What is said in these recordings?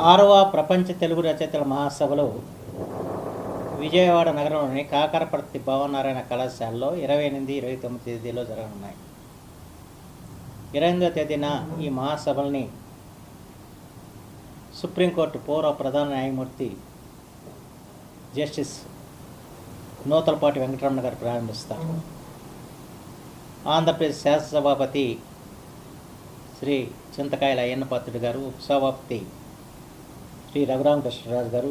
ఆరవ ప్రపంచ తెలుగు రచయితల మహాసభలు విజయవాడ నగరంలోని కాకరపర్తి భవనారాయణ కళాశాలలో ఇరవై ఎనిమిది ఇరవై తొమ్మిది తేదీలో జరగనున్నాయి. ఇరవై ఎనిమిదో తేదీన ఈ మహాసభల్ని సుప్రీంకోర్టు పూర్వ ప్రధాన న్యాయమూర్తి జస్టిస్ నూతలపాటి వెంకటరమణ గారు ప్రారంభిస్తారు. ఆంధ్రప్రదేశ్ శాసనసభాపతి శ్రీ చింతకాయల అయ్యన్నపాత్రుడు గారు ఉపసభాపతి శ్రీ రఘురామకృష్ణరాజు గారు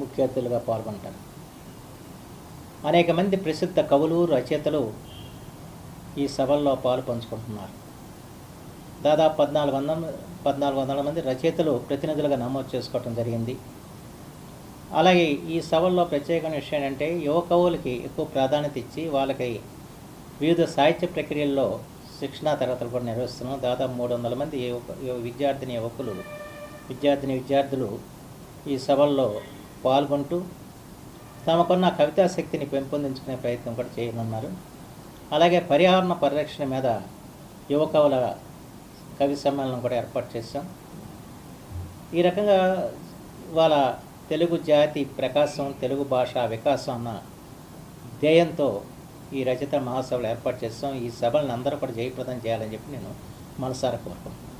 ముఖ్య అతిథులుగా పాల్గొంటారు. అనేక మంది ప్రసిద్ధ కవులు రచయితలు ఈ సభల్లో పాలు పంచుకుంటున్నారు. దాదాపు పద్నాలుగు వందల పద్నాలుగు వందల మంది రచయితలు ప్రతినిధులుగా నమోదు చేసుకోవటం జరిగింది. అలాగే ఈ సభల్లో ప్రత్యేకమైన విషయం ఏంటంటే యువ కవులకి ఎక్కువ ప్రాధాన్యత ఇచ్చి వాళ్ళకి వివిధ సాహిత్య ప్రక్రియల్లో శిక్షణా తరగతులు కూడా నిర్వహిస్తున్నాం దాదాపు మూడు వందల మంది యువ విద్యార్థిని యువకులు విద్యార్థిని విద్యార్థులు ఈ సభల్లో పాల్గొంటూ తమకున్న కవితా శక్తిని పెంపొందించుకునే ప్రయత్నం కూడా చేయనున్నారు. అలాగే పర్యావరణ పరిరక్షణ మీద యువకవుల కవి సమ్మేళనం కూడా ఏర్పాటు చేశాం. ఈ రకంగా వాళ్ళ తెలుగు జాతి ప్రకాశం తెలుగు భాష వికాసం అన్న ధ్యేయంతో ఈ రచయిత మహాసభలు ఏర్పాటు చేస్తాం ఈ సభలను అందరూ కూడా జయప్రదం చేయాలని చెప్పి నేను మనసారా కోరుకుంటున్నాను.